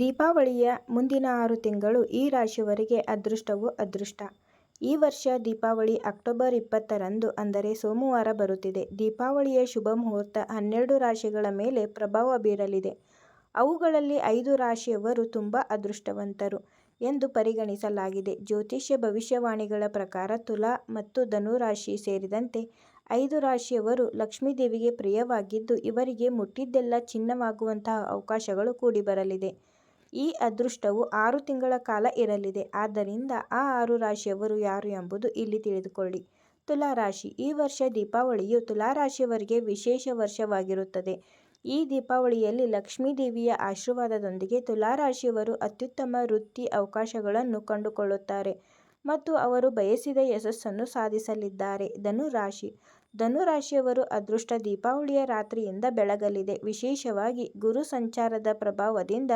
ದೀಪಾವಳಿಯ ಮುಂದಿನ ಆರು ತಿಂಗಳು ಈ ರಾಶಿಯವರಿಗೆ ಅದೃಷ್ಟವೋ ಅದೃಷ್ಟ. ಈ ವರ್ಷ ದೀಪಾವಳಿ ಅಕ್ಟೋಬರ್ ಇಪ್ಪತ್ತರಂದು, ಅಂದರೆ ಸೋಮವಾರ ಬರುತ್ತಿದೆ. ದೀಪಾವಳಿಯ ಶುಭ ಮುಹೂರ್ತ ಹನ್ನೆರಡು ರಾಶಿಗಳ ಮೇಲೆ ಪ್ರಭಾವ ಬೀರಲಿದೆ. ಅವುಗಳಲ್ಲಿ ಐದು ರಾಶಿಯವರು ತುಂಬ ಅದೃಷ್ಟವಂತರು ಎಂದು ಪರಿಗಣಿಸಲಾಗಿದೆ. ಜ್ಯೋತಿಷ್ಯ ಭವಿಷ್ಯವಾಣಿಗಳ ಪ್ರಕಾರ ತುಲಾ ಮತ್ತು ಧನು ರಾಶಿ ಸೇರಿದಂತೆ ಐದು ರಾಶಿಯವರು ಲಕ್ಷ್ಮೀದೇವಿಗೆ ಪ್ರಿಯವಾಗಿದ್ದು, ಇವರಿಗೆ ಮುಟ್ಟಿದ್ದೆಲ್ಲ ಚಿನ್ನವಾಗುವಂತಹ ಅವಕಾಶಗಳು ಕೂಡಿಬರಲಿದೆ. ಈ ಅದೃಷ್ಟವು ಆರು ತಿಂಗಳ ಕಾಲ ಇರಲಿದೆ. ಆದ್ದರಿಂದ ಆ ಆರು ರಾಶಿಯವರು ಯಾರು ಎಂಬುದು ಇಲ್ಲಿ ತಿಳಿದುಕೊಳ್ಳಿ. ತುಲಾರಾಶಿ ಈ ವರ್ಷ ದೀಪಾವಳಿಯು ತುಲಾರಾಶಿಯವರಿಗೆ ವಿಶೇಷ ವರ್ಷವಾಗಿರುತ್ತದೆ. ಈ ದೀಪಾವಳಿಯಲ್ಲಿ ಲಕ್ಷ್ಮೀ ದೇವಿಯ ಆಶೀರ್ವಾದದೊಂದಿಗೆ ತುಲಾರಾಶಿಯವರು ಅತ್ಯುತ್ತಮ ವೃತ್ತಿ ಅವಕಾಶಗಳನ್ನು ಕಂಡುಕೊಳ್ಳುತ್ತಾರೆ ಮತ್ತು ಅವರು ಬಯಸಿದ ಯಶಸ್ಸನ್ನು ಸಾಧಿಸಲಿದ್ದಾರೆ. ಧನುರಾಶಿ ಧನುರಾಶಿಯವರು ಧನು ರಾಶಿಯವರ ಅದೃಷ್ಟ ದೀಪಾವಳಿಯ ರಾತ್ರಿಯಿಂದ ಬೆಳಗಲಿದೆ. ವಿಶೇಷವಾಗಿ ಗುರು ಸಂಚಾರದ ಪ್ರಭಾವದಿಂದ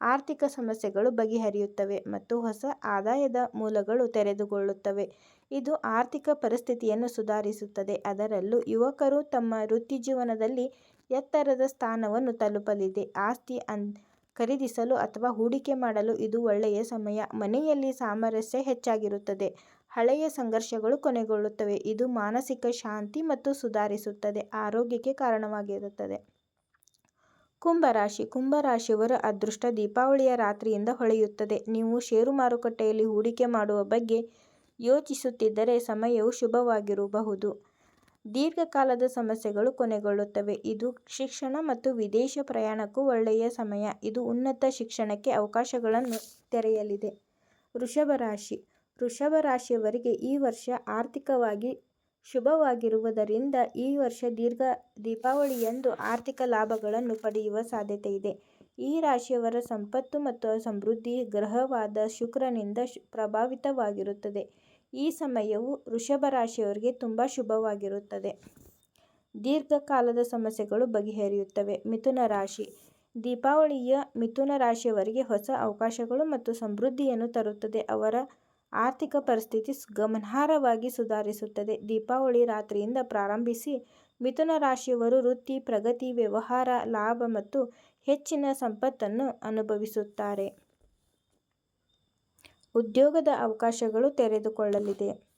ಆರ್ಥಿಕ ಸಮಸ್ಯೆಗಳು ಬಗೆಹರಿಯುತ್ತವೆ ಮತ್ತು ಹೊಸ ಆದಾಯದ ಮೂಲಗಳು ತೆರೆದುಕೊಳ್ಳುತ್ತವೆ. ಇದು ಆರ್ಥಿಕ ಪರಿಸ್ಥಿತಿಯನ್ನು ಸುಧಾರಿಸುತ್ತದೆ. ಅದರಲ್ಲೂ ಯುವಕರು ತಮ್ಮ ವೃತ್ತಿಜೀವನದಲ್ಲಿ ಎತ್ತರದ ಸ್ಥಾನವನ್ನು ತಲುಪಲಿದೆ. ಆಸ್ತಿ ಖರೀದಿಸಲು ಅಥವಾ ಹೂಡಿಕೆ ಮಾಡಲು ಇದು ಒಳ್ಳೆಯ ಸಮಯ. ಮನೆಯಲ್ಲಿ ಸಾಮರಸ್ಯ ಹೆಚ್ಚಾಗಿರುತ್ತದೆ. ಹಳೆಯ ಸಂಘರ್ಷಗಳು ಕೊನೆಗೊಳ್ಳುತ್ತವೆ. ಇದು ಮಾನಸಿಕ ಶಾಂತಿ ಮತ್ತು ಸುಧಾರಿಸುತ್ತದೆ. ಆರೋಗ್ಯಕ್ಕೆ ಕಾರಣವಾಗುತ್ತದೆ. ಕುಂಭ ರಾಶಿ ಕುಂಭ ರಾಶಿಯವರ ಅದೃಷ್ಟ ದೀಪಾವಳಿಯ ರಾತ್ರಿಯಿಂದ ಹೊಳೆಯುತ್ತದೆ. ನೀವು ಷೇರು ಮಾರುಕಟ್ಟೆಯಲ್ಲಿ ಹೂಡಿಕೆ ಮಾಡುವ ಬಗ್ಗೆ ಯೋಚಿಸುತ್ತಿದ್ದರೆ ಸಮಯವು ಶುಭವಾಗಿರಬಹುದು. ದೀರ್ಘಕಾಲದ ಸಮಸ್ಯೆಗಳು ಕೊನೆಗೊಳ್ಳುತ್ತವೆ. ಇದು ಶಿಕ್ಷಣ ಮತ್ತು ವಿದೇಶ ಪ್ರಯಾಣಕ್ಕೂ ಒಳ್ಳೆಯ ಸಮಯ. ಇದು ಉನ್ನತ ಶಿಕ್ಷಣಕ್ಕೆ ಅವಕಾಶಗಳನ್ನು ತೆರೆಯಲಿದೆ. ವೃಷಭ ರಾಶಿ ವೃಷಭ ರಾಶಿಯವರಿಗೆ ಈ ವರ್ಷ ಆರ್ಥಿಕವಾಗಿ ಶುಭವಾಗಿರುವುದರಿಂದ ಈ ವರ್ಷ ದೀರ್ಘ ದೀಪಾವಳಿಯಂದು ಆರ್ಥಿಕ ಲಾಭಗಳನ್ನು ಪಡೆಯುವ ಸಾಧ್ಯತೆ ಇದೆ ಈ ರಾಶಿಯವರ ಸಂಪತ್ತು ಮತ್ತು ಸಮೃದ್ಧಿ ಗ್ರಹವಾದ ಶುಕ್ರನಿಂದ ಪ್ರಭಾವಿತವಾಗಿರುತ್ತದೆ. ಈ ಸಮಯವು ವೃಷಭ ರಾಶಿಯವರಿಗೆ ತುಂಬಾ ಶುಭವಾಗಿರುತ್ತದೆ. ದೀರ್ಘಕಾಲದ ಸಮಸ್ಯೆಗಳು ಬಗೆಹರಿಯುತ್ತವೆ. ಮಿಥುನ ರಾಶಿ ದೀಪಾವಳಿಯ ಮಿಥುನ ರಾಶಿಯವರಿಗೆ ಹೊಸ ಅವಕಾಶಗಳು ಮತ್ತು ಸಮೃದ್ಧಿಯನ್ನು ತರುತ್ತದೆ. ಅವರ ಆರ್ಥಿಕ ಪರಿಸ್ಥಿತಿ ಗಮನಾರ್ಹವಾಗಿ ಸುಧಾರಿಸುತ್ತದೆ. ದೀಪಾವಳಿ ರಾತ್ರಿಯಿಂದ ಪ್ರಾರಂಭಿಸಿ ಮಿಥುನ ರಾಶಿಯವರು ವೃತ್ತಿ ಪ್ರಗತಿ, ವ್ಯವಹಾರ ಲಾಭ ಮತ್ತು ಹೆಚ್ಚಿನ ಸಂಪತ್ತನ್ನು ಅನುಭವಿಸುತ್ತಾರೆ. ಉದ್ಯೋಗದ ಅವಕಾಶಗಳು ತೆರೆದುಕೊಳ್ಳಲಿದೆ.